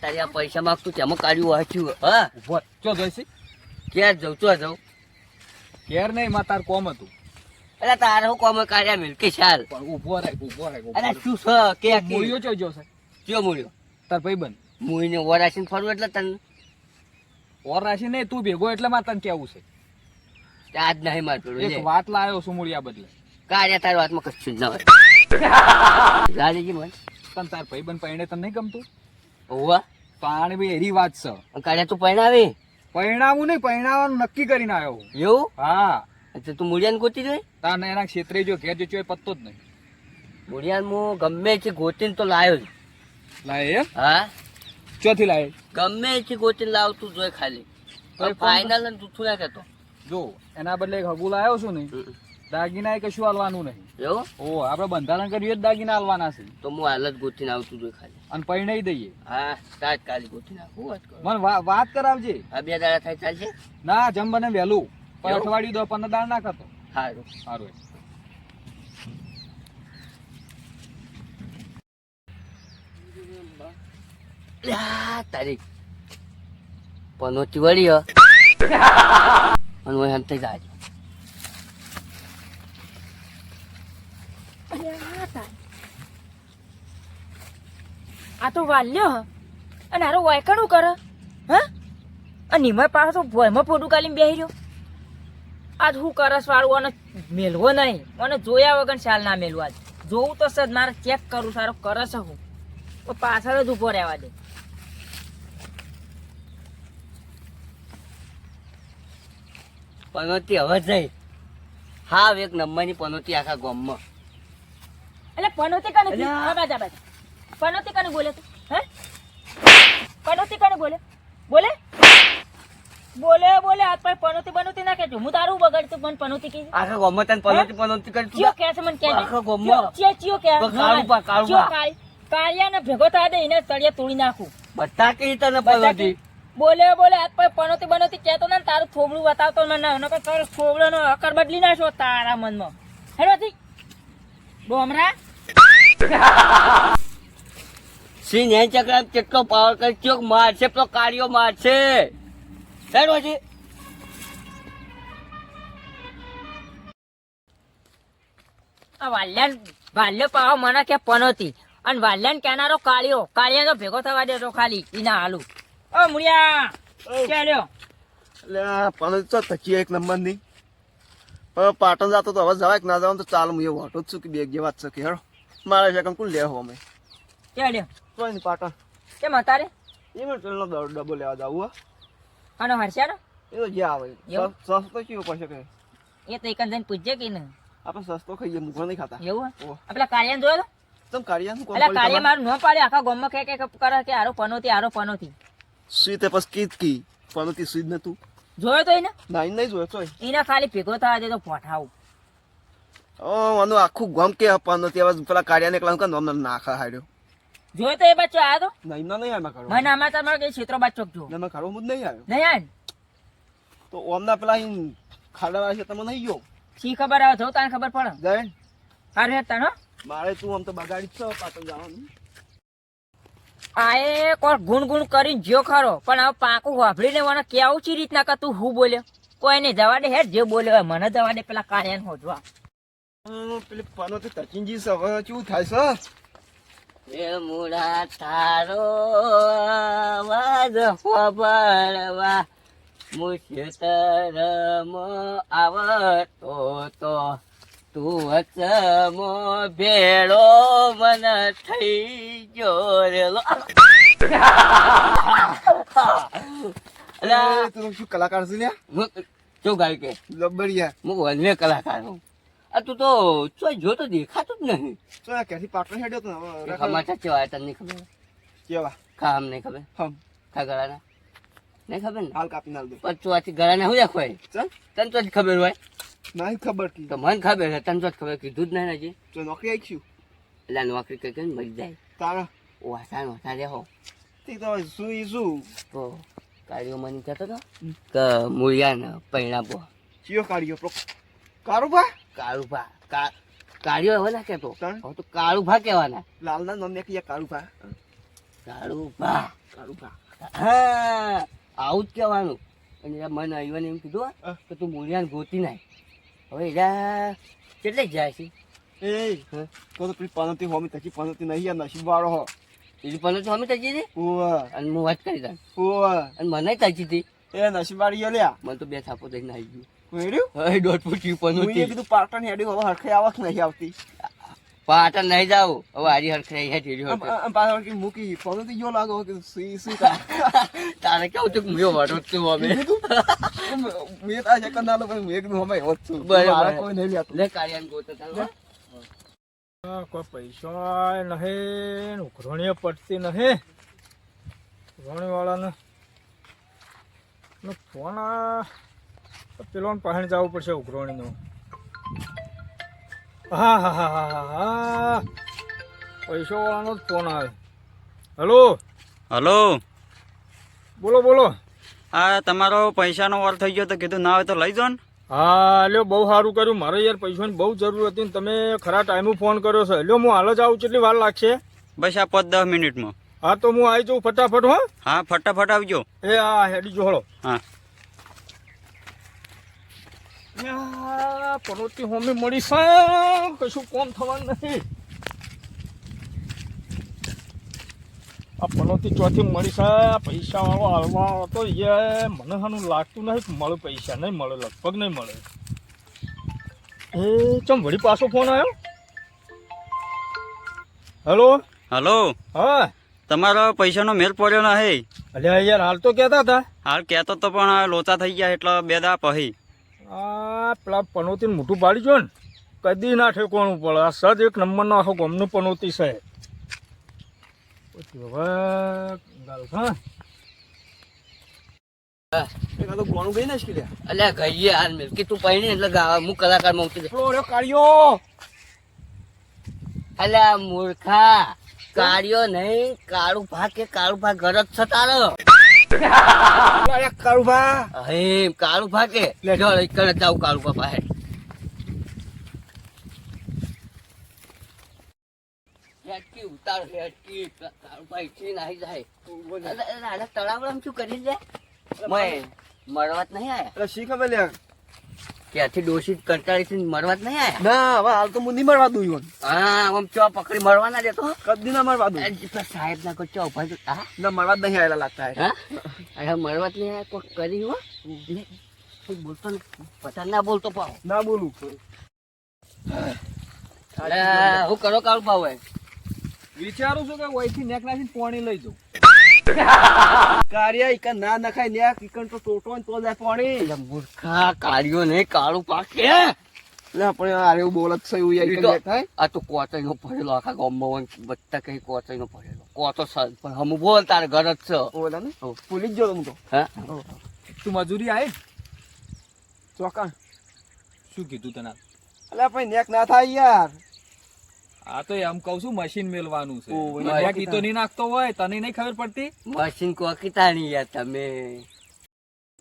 તારી આ પૈસા માંગતું તેમાં કાઢ્યું વાંચ્યું હા. ઊભો ચો જોઈશી? ક્યાં જઉં ચો જઉં. ઘેર નહીં માં તાર કોમ હતું. એટલે તારે હું કોમ કાઢ્યા મિલકી ચાલ. ઊભો રહે ઊભો રહે અરે શું છે? કે મૂળ્યો ચો જો છે? ચો મૂળ્યો? તાર ભાઈ બન મૂળીને ઓરાશીને ફરવું એટલે તને? ઓરાશી નહીં તું ભેગો એટલે માં તને કેવું છે? આજ નહીં મારતું એક વાત લાવ્યો છું મૂળિયા બદલે. કાઢ્યા તારી વાતમાં કશું જ ના હોય. ગાડીજી મને તને તાર ભાઈ બન પૈણે તને નહીં ગમતું? ઓવા તો ભાઈ એરી વાત છે. કાલે તું પહેણાવી પરિણામું નહીં પરિણામવાનું નક્કી કરીને આવ્યો. એવું? હા. એટલે તું મૂળિયાને ગોતી જોઈ? તાર એના ક્ષેત્રે જો ઘેર જો એ પત્તો જ નહીં. મૂળિયાને હું ગમે છે ગોતીને તો લાવ્યો જ. લાય હા? ચોથી લાય? ગમે છે ગોતીને લાવતું જોઈ ખાલી. ફાઈનલ ફાઇનલ ને જૂઠું ના કહેતો. જો એના બદલે એક હગુ લાયો છું ને દાગીના એ કશું હાલવાનું નહીં. એવું? ઓ આપણે બંધારણ કર્યું જ દાગીના હાલવાના છે. તો હું હાલ જ ગોતીને આવતું જોઈ ખાલી. અને પૈણાઈ દઈએ. હા તાત્કાલિક ગોતી નાખું વાત કરો. મને વાત કરાવજે. આ બે દાડા થાય ચાલશે? ના જમ બને વહેલું. પણ અઠવાડિયું દો પંદર દાળ ના કરતો. સારું સારું તારીખ તારી પનોતી વળી અને હું થઈ જાય. આ તો વાલ્યો હ. અને આરો વાયકણું કરે હ? અને નિમય પાછો તો ભોયમાં ફોટું કાલીને બેહી રહ્યો. આજ હું કરસ વાળું અને મેલવો નહીં. મને જોયા વગર ચાલ ના મેલવું આજ. જોવું તો સદ મારે ચેક કરું સારો કરસ હું. તો પાછળ જ ઊભો રહેવા દે. પનોતી હવે જઈ હા એક નંબરની પનોતી આખા ગામમાં. એટલે પનોતી કને આ બાજા આબાજ પનોતી કને બોલે તું? હે? પનોતી કને બોલે? બોલે? બોલે બોલે હાથ પર પનોતી બનોતી ના કહેજો. હું તારું બગાડતું પણ પનોતી કીધી આખા ગામમાં તન પનોતી પનોતી કરી તું કે છે મને કે આખા ગામમાં. ચિયો ચિયો કે કાળું પા, કાળું પા. કાળિયા ને ભેગો થવા દે એને તળિયા તોડી નાખું. બધા કે તને પનોતી બોલે બોલે હાથ પર પનોતી બનોતી કેતો ને તારું થોબડું બતાવતો મને ના નકર તારો થોબડો નો અકર બદલી નાખો તારા મનમાં. હેડો થી ડોમરા સિંહ ચક્ર કેટલો પાવર કરી ચોક મારશે પેલો કાર્યો મારશે? સાહેબ પછી આ વાલ્યાન વાલ્યો પાવ મને કે પનોતી અને વાલ્યાન કેનારો કાળિયો કાળિયાનો ભેગો થવા દેતો ખાલી ઈના હાલુ. ઓ મુળિયા ચાલ્યો લે પનોતી તો તકી એક નંબરની પણ પાટણ જતો તો હવે જવાય કે ના જવાનું તો ચાલ હું એ વાટું જ છું કે બે જેવા વાત છે કે હેડો. મારે છે કોણ લેવો અમે? ચાલ્યો તો નહીં પાટણ. કેમ અત્યારે એ મને ટ્રેનનો ડબ્બો લેવા જવું હા. આનો હર્ષાનો? એ તો જે આવે સસ્તો કેવો પડશે કે? એ તો એકન જઈને પૂછજે કે ને આપણે સસ્તો ખાઈએ મુખો નહીં ખાતા. એવું? આપણે કાળિયાને જોયો તો? તમ કાર્યાન કોણ એટલે કાર્ય? મારું ન પાડે આખા ગામમાં કે કે કરે કે આરો પનોતી આરો પનોતી. સુઈ તે પછી કીધ કી? પનોતી સુઈ જ તું? જોયો તો એને ના ઈ નહીં જોયો તો એના ખાલી ભેગો થવા દે તો પોઠાવું. ઓ આનું આખું ગમ કે પનોતી આવાજ પેલા કાઢિયાને એકલા નામ નાખા હાડ્યો જોયો તો એ બચ્ચો આવ્યો તો? નહીં ના નહીં આવ્યા કાઢો મને આમાં તમારો કઈ ક્ષેત્રો બચ્ચો જો ના મેં ખરો હું નહીં આવ્યો. નહીં આય તો ઓમના પેલા અહીં ખાડા છે તમે નહીં ગયો? શી ખબર આવે જો તને ખબર પડે. જાય. હારે હેડ તને મારે તું આમ તો બગાડી છો પાછો જવાનું. આ એ કોણ ગુણ ગુણ કરીને જો ખરો પણ હવે પાકું વાપરીને મને કેવું ચી રીતના કે તું હું બોલ્યો? કોઈ નહીં જવા દે હેડ જે બોલ્યો મને જવા દે પેલા કાર્યાને હોજવા. પેલી પાનો તો તચિનજી સવા હવે થાય છે એ મુડા તારો અવાજ સાંભળવા મુશતરમ આવતો તો તું વચમો ભેળો મન થઈ ગયો રેલો તું શું કલાકાર છું ને શું ગાય કે? લબડિયા. હું વન્ય કલાકાર છું આ તું તો ચોય જોતો દેખાતું જ નહીં. તો આ ક્યાંથી પાટણ હેડ્યો તો કેવા તને નહીં ખબર? કેવા? ખા આમ નહીં ખબર? હમ. ખા ગળાના નહીં ખબર ને? હાલ કાપી નાલ દે. પણ ચોથી ગળાના શું રાખો હોય ચાલ. તને તો જ ખબર હોય. નહીં ખબર કી. તો મને ખબર છે તને તો જ ખબર કીધું જ નહીં હજી. તો નોકરી આવી છું એટલે નોકરી કઈ કઈ મરી જાય. તારા? વાસા વાસા હો તે તો શું ઈ શું? તો કાર્યો મને કહેતો તો કે મૂળિયાને પૈણા બો કાઢ્યો પ્રો કારુબા કાળુભા. કાળિયો એવો ના તાણ? હવે તો કાળુભા કહેવાના. લાલના નામ કહીએ કાળુભા. કાળુભા. કાળુભા. હા આવું જ કહેવાનું. અને મને આવ્યું એમ કીધું કે તું મૂળિયાને ગોતી નાય હવે એરા કેટલે જાય છે? એ? તો તો પેલી પનતી હોમી તકી પનતી નહીં આ નસીબ વાળો હો. બીજું પનતી તો અમે તજી હતી ઓવા અને હું વાત કરી દઉં ઓવા અને મને તકી હતી. એ નસીબ વાળી લ્યા. મને તો બે થાપો દઈને આવી ગયું. વેડ્યું દોઢ ફૂટ પણ હતી કીધું પાટણ હેડી હવે હરખે આવક નહીં આવતી. પાટણ નહીં જાવ હવે હારી હરખરાઈ હે ઠેરી આમ- પાછળ કે મૂકી લાગો કે તારે કેવું તું મેં વાટો તું અમે? મેં તો આ સેકન્ડ પણ હું એકદમ હમાય હોત છું. બરાબર. કોઈ નહીં લેતું. લે કાળિયાને ગોતો તારો, કોઈ પૈસા નહીં ઉઘરણીએ પડતી નહીં. ઉઘરણી વાળાને નો ફોન આ પેલો પાસે જવું પડશે ઉઘરણીનો. હા હા હા હા હા હા. વાળાનો જ ફોન આવે. હલો? હલો? બોલો બોલો. આ તમારો પૈસાનો વાર થઈ ગયો તો કીધું ના હોય તો લઈ જાઓ ને. હા લ્યો બહુ સારું કર્યું. મારે યાર પૈસાની બહુ જરૂર હતી ને તમે ખરા ટાઈમે ફોન કર્યો છે. લ્યો હું હાલ જ આવું. કેટલી વાર લાગશે? બસ આ પાંચ દસ મિનિટમાં. હા તો હું આવી જાઉં ફટાફટ હો. હા ફટાફટ આવજો. એ હા હેડી જોડો હા. પનોતી હોમી મળી છે કશું કોમ થવાનું નથી આ પનોતી ચોથી મળી છે પૈસા વાળો હાલમાં વાળો તો એ મને હાનું લાગતું નથી મળે પૈસા નહીં મળે લગભગ નહીં મળે. એ ચમ વળી પાછો ફોન આવ્યો હેલો? હલો? હા. તમારો પૈસાનો મેલ પડ્યો નહીં. અલ્યા યાર હાલ તો કહેતા હતા. હાલ કહેતો તો પણ લોચા થઈ ગયા એટલે બે દા પહી. આ પેલા પનોતી મોટું પાડી જો ને કદી ના ઠેકોણું પડે. આ સજ એક નંબરનો આખો ગમનું પનોતી છે. હવે ગાલ હા તો ગોણું ગઈ ને અલ્યા ગઈએ હાલ મિલકી તું પૈણી એટલે ગાવા હું કલાકારમાં ઉતરી રહ્યો કાળિયો. અલ્યા મૂર્ખા કાળિયો નહીં કાળું ભાગ કે કાળું ભાગ ગરજ છે તારો અરે કાળુભા. હે કાળું ભાગ કે? જો કરે જાવ કાળું પાસે. હેટકી ઉતાર હેટકી કાળું ભાઈ થી નાહી જાય અલે, અલે, આને તળાવડામાં શું કરી દે મય મરવાત નહીં આયા? શી ખબર લ્યા? ક્યાંથી ડોસી કંટાળી થી જ નહીં આયા? ના હવે હાલ તો હું નહીં મરવા દઉં ઈવન. હા આમ ચો પકડી મરવા ના દેતો કદી ના મરવા દઉં. સાહેબ ના કોઈ ચો ઊભા તો હા? ના મરવા જ નહીં આવેલા લાગતા હે. હા? અરે જ નહીં આયા કોઈ કરી હો? બોલતો ને પતા ના બોલતો પાવ. ના બોલું. અરે હું કરો કાળ પાવ વિચારું છું કે વહીથી નેક નાખીને પોણી લઈ જાઉં. કારિયા ઈકન ના નખાય ને ઈકન તો ટોટો ને તો જાય પાણી. મૂર્ખા કાળિયો ને કાળું પાકે. લે આપણે આ એવું બોલત છે યાર તો- આ તો કોચાઈ નો પડેલો આખા ગામમાં બધા કઈ કોચાઈ નો ભરેલો. કોચો સર પણ હમ બોલ તારે ઘર જ છે. ને? ભૂલી જ ગયો હું તો. હા? તું મજૂરી આવી ચોકાણ. શું કીધું તને? એટલે આપણે નેક ના થાય યાર. આ તો એમ કહું છું મશીન મેલવાનું છે મને નહીં નાખતો હોય તને નહીં ખબર પડતી? મશીન કોકી તાણી યાર તમે.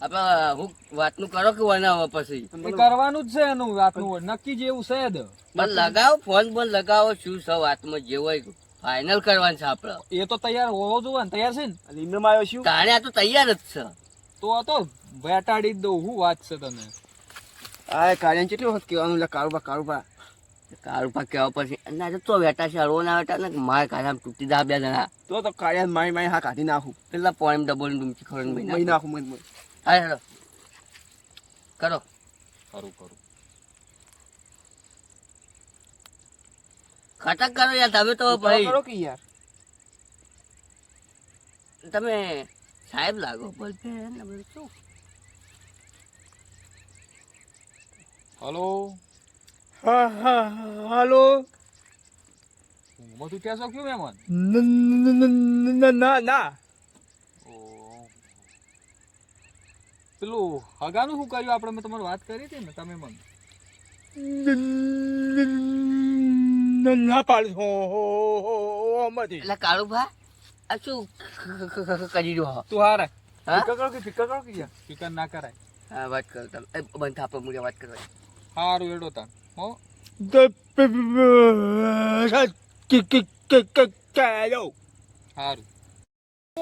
આપણે હું વાતનું કરો કે બનાવો પછી? કરવાનું જ છે એનું વાતનું નક્કી જેવું છે જ. પણ લગાવો ફોન બોન લગાવો શું છે વાતમાં જે હોય ફાઇનલ કરવાનું છે આપણે. એ તો તૈયાર હોવો જોઈએ ને તૈયાર છે ને? અને આવ્યો શું? તાણે આ તો તૈયાર જ છે. તો આ તો વેટાડી જ દઉં હું વાત છે તને. આ કારિયા કેટલી વખત કહેવાનું લે કારોબાર કાળુબા કાળું પાક કેવા પછી ના તો વેટા છે હળવો ના વેટા ને માર કાઢા તૂટી દા બે જણા. તો તો કાળિયા મારી મારી હા કાઢી નાખું. પેલા પોઈન્ટ ડબલ ડૂમકી ખબર મહી નાખું. મહી હા હેડો કરો. કરું કરું ખટક કરો યાર તમે તો ભાઈ. કરો કે યાર? તમે સાહેબ લાગો બોલતે ને બધું હલો? હાલો. ઊંઘમાં તું ક્યાં મહેમાન ના ના પેલું હગાનું શું કર્યું? આપણે મેં તમારી વાત કરી હતી ને તમે મને. ના પાડી. હો હો હો મધી એટલે કાળુભા આ શું કરી રહ્યો તું હારે. ફિકર કરો કે ફિકર કરો કે ફિકર ના કરાય. હા વાત કરો તમે. એ, બંધ આપો મુજબ વાત કરવા હારું એડો તાન હો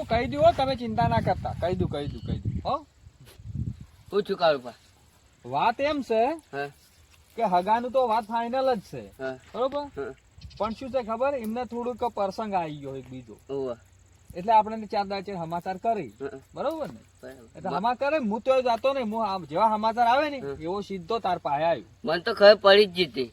કહી દઉં હો, તમે ચિંતા ના કરતા કહી દઉં કહી દઉં કહી દઉં હો પૂછું છું કાળુભા વાત એમ છે? કે હગાનું તો વાત ફાઇનલ જ છે. બરોબર? પણ શું છે ખબર? એમને થોડુંક પ્રસંગ આવી ગયો એક બીજો. એટલે આપણે ચાર દાડા ચેર સમાચાર કરી. બરોબર ને? એટલે. સમાચાર હું તો જાતો ને હું જેવા સમાચાર આવે ને એવો સીધો તાર પાસે આવ્યો. મને તો ખબર પડી જ જીતી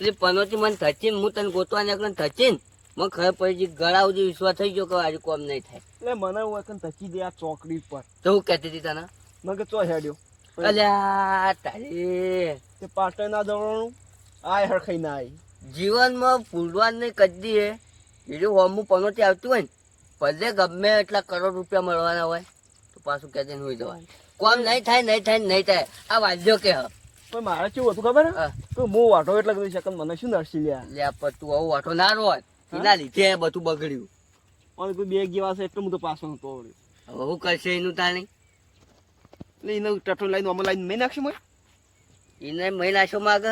એટલે પનોતી મને થચીને હું તને ગોતવા નીકળે થચીને મને ખબર પડી ગઈ ગળા સુધી વિશ્વાસ થઈ ગયો કે આજે કોમ નહીં થાય. એટલે મને હું એકન ધકી દે આ ચોકડી પર તો હું કહેતી હતી તને? મેં કે ચો હેડ્યો. અલ્યા તારી. તે પાટણ ના જવાનું આ હરખાઈ ના આવી. જીવનમાં ભૂલવાનું નહીં કદી એ બીજું હોમું પનોતી આવતું હોય ને ભલે ગમે એટલા કરોડ રૂપિયા મળવાના હોય તો પાછું કહેજે હોઈ જવાનું કોમ નહીં થાય નહીં થાય નહીં થાય. આ વાંધો કે હ પણ મારે કેવું હતું ખબર હા. તો હું વાટો એટલે કીધું શકન મને શું નરસી લ્યા લે પણ તું આવું વાટો ના રોત એના લીધે બધું બગડ્યું. પણ કોઈ બે ગેવા છે એટલે હું તો પાછો નતો હવે હું કરશે એનું તાણી? એટલે એનું ટટો લઈને અમે લઈને મેં નાખશું મેં એને મેં માગે માગ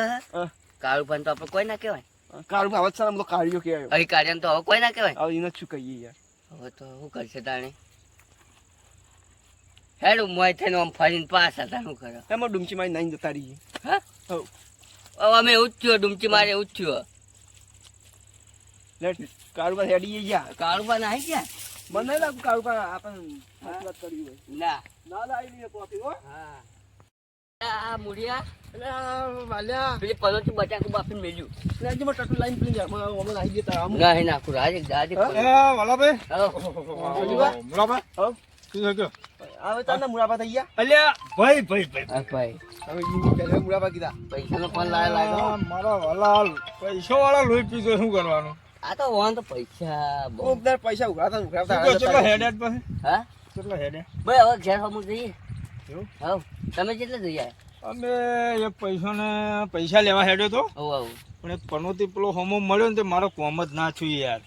કાળું પણ તો આપણે કોઈ ના કહેવાય. કાળું આવત સારા તો કાઢ્યો કે આવ્યો અહીં કાઢ્યા તો હવે કોઈ ના કહેવાય. હવે એને શું કહીએ યાર? હવે તો શું કરશે તાણી? હેડ મોય થઈને આમ ફરીને પાછા શું કરે? એમાં ડુમચી મારી નાઈને જતા રહીએ. હા? હવે અમે એવું જ થયું ડુમચી મારે એવું જ થયું. લેટ કાળું પર હેડી ગયા. કાળું ના આવી ગયા? મને લાગુ લાગતું કાળું આપણને વાત કરી હોય. ના. ના લાવી કોફી હો. હા. આ વાલ્યા. પેલી પનોતી બટાકું બાફીને મેલ્યું. આજે માં ટટુ લાઈન પેલી આવી ગયા તારા ના હે નાખું રાજે રાજે એ વાલાભાઈ? જોજુબા? મુલાભાઈ? હવ. શું છે કયો? હવે તારના મુરાબા થઈ ગયા. અલ્યા ભાઈ ભાઈ ભાઈ ભાઈ. હવે ઈ પહેલા મુરાબા કીધા. પૈસાનો પણ લાય લાગ્યો આ વાલા પૈસા વાળા લોહી પીધો શું કરવાનું? આ તો વાન તો પૈસા બહુ. દર પૈસા ઉઘરાતા ઉઘરાતા કેટલા હેડ હેડ હા? કેટલા હેડ? ભાઈ હવે ઘેર સમજ જઈએ. એવું? તમે કેટલે જઈ અમે એક પૈસાને પૈસા લેવા હેડ્યો તો. પણ એક પનોતી પેલો હોમો મળ્યો ને તે મારો કોમ જ ના છું યાર.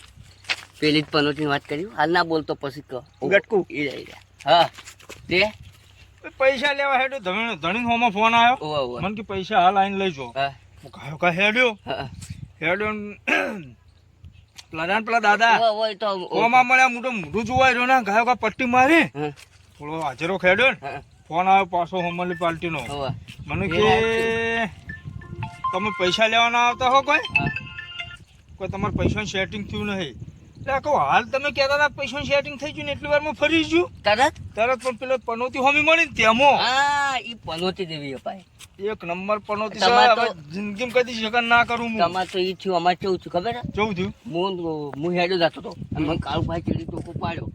પેલી જ પનોતી વાત કરી? હાલ ના બોલતો પછી કહો. ગટકુ? હા. તે? પૈસા લેવા હેડ્યો ધણી ધણી હોમો ફોન આવ્યો મને કે પૈસા હાલ આઈને લઈ જો હા કાયો કા હેડ્યો? હેડ્યો પ્લાન પેલા દાદા. હોમા મળ્યા મોટો મોઢું જોવાય રહ્યો ને ગાયો કા પટ્ટી મારી? થોડો હાજરો ખેડ્યો ને. ફોન આવ્યો પાછો પાર્ટીનો ઓવા મને કે તમે પૈસા લેવાના આવતા હો કોઈ? કોઈ તમારે પૈસાનું સેટિંગ થયું નહીં. એટલે કહું હાલ તમે કહેતા હતા પૈસાનું સેટિંગ થઈ ગયું ને એટલી વારમાં ફરી ગયું. તરત? તરત પણ પેલો પનોતી હોમી મળી ને તેમાં. હા એ પનોતી દેવી અપાય એક નંબર પનોતી જિંદગીમાં કદી જગન ના કરું હું. તમારે તો એ થયું અમારે કેવું થયું ખબર હે? થયું? હું હું હેડો જતો હતો અને મને કાળુભાઈ ચડી તો પાડ્યો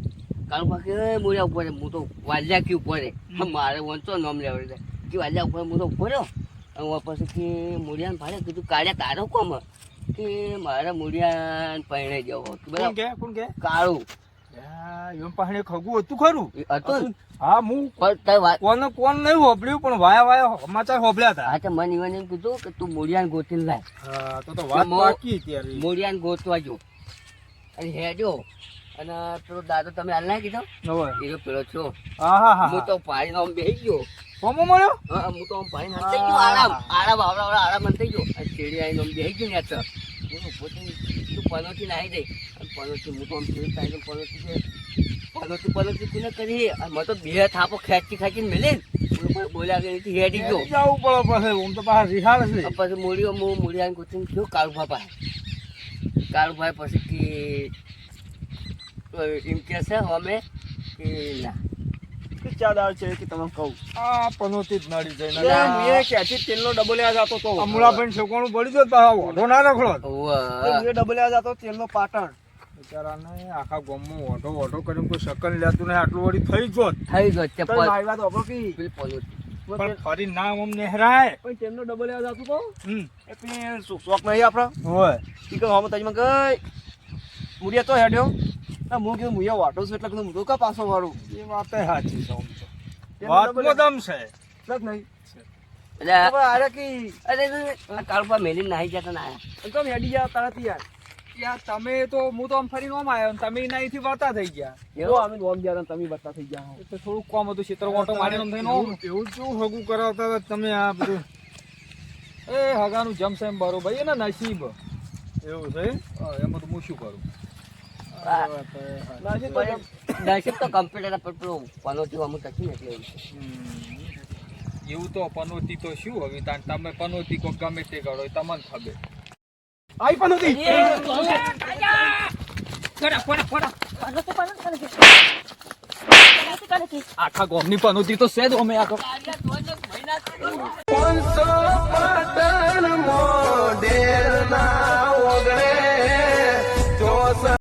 કાળુભાઈ કે "એ ઉપર હું તો વાલ્યા કી ઉપર મારે વંચો નામ લેવડે કે વાલ્યા ઉપર હું તો ઉપર રહ્યો અને પછી કે મોરિયાને ભાડે કીધું કાળ્યા તારો કોમ કે મારે મોરિયાને પહેણે જવો કે બધા કે? કોણ કે? કાળું. એમ પાસે ખગું હતું ખરું? હતું હા હું પણ કોને કોણ નહીં હોભળ્યું પણ વાયા વાયા સમાચાર હોભળ્યા હતા. હા તો મને કીધું કે તું મોરિયાને ગોતીને લાય. હા તો તો વાત બાકી ત્યારે મોરિયાને ગોતવા જો અને હેડ્યો. અને પેલો દાદો તમે હાલ ના કીધો? એ તો પેલો છો. હા તો પાડીને આમ બેસી ગયો. હોમો મળ્યો? હા હું તો આમ પાણી થઈ ગયો. આરામ આરામ આવડા આવડા આરામ થઈ ગયો. આવીને આમ બેસી ગયો ને યાર હું ઊભો થઈને તું પનોતી નાહી દઈ અને પનોતી હું તો આમ છે કોને કરી અને મને તો બે થાપો ખેંચી ખેંચીને મેલે બોલ્યા કે નથી હેડી ગયો. જવું પડે પછી. હું તો પાછા રિહાળ છે પછી મૂળીઓ હું મૂળી આવીને ગોતીને ગયો કાળુભાઈ પાસે? કાળુભાઈ પછી કે એમ કે છે અમે કે ના. કે છે કે તમે કહું. આ પનોતી જ નડી જઈને એ ક્યાંથી તેલનો ડબલ યાદ જતો તો? અમુલાભાઈ છોકરાનું પડી ગયો પાછા ઓઢો ના રખડો એ ડબ્બો લેવા જતો તેલનો પાટણ. બિચારાને આખા ગામમાં ઓઢો ઓઢો કરીને કોઈ શકન લેતું નહીં આટલું વળી થઈ ગયો થઈ ગયો તો કે. પણ ફરી ના આમ નેહરાય. પણ તેમનો ડબલ યાદ જતો તો? હમ. એટલે શો- શોખ નહીં આપણા. હોય ઈ કહું હમ તજમાં ગઈ મુડિયા તો હેડ્યો. ના હું કીધું મુયા વાટો છું એટલે કીધું હું તો પાછો વાળું? એ વાત સાચી છે તો. વાત ડબ્બો છે. લખ નહીં. એટલે આ- કી? અરે મેલીને નાહી જતા ના આયા. તો હેડી ગયા તારાથી યાર. યાર તમે તો હું તો આમ આવ્યો તમે અહીંથી વળતા થઈ ગયા. જો અમે નોમ ગયા તમે વર્તા થઈ ગયા. એટલે થોડુંક કામ હતું ક્ષેત્ર ઓટો એવું શું હગું કરાવતા તમે આ બધું? એ હગાનું જમશે એમ બરોબર એ ને નસીબ. એવું છે એમાં? તો હું શું કરું? તો નસીબ તો કમ્પ્યુટર પર પેલો પનોતી અમુક ટકી એટલે એવું તો પનોતી તો શું હવે તમે પનોતી ગમે કરો તમને ખબર આઈ આખા ગોમની પનોતી તો છે જ અમે આ પાંચસો પાટણ મોઢેરના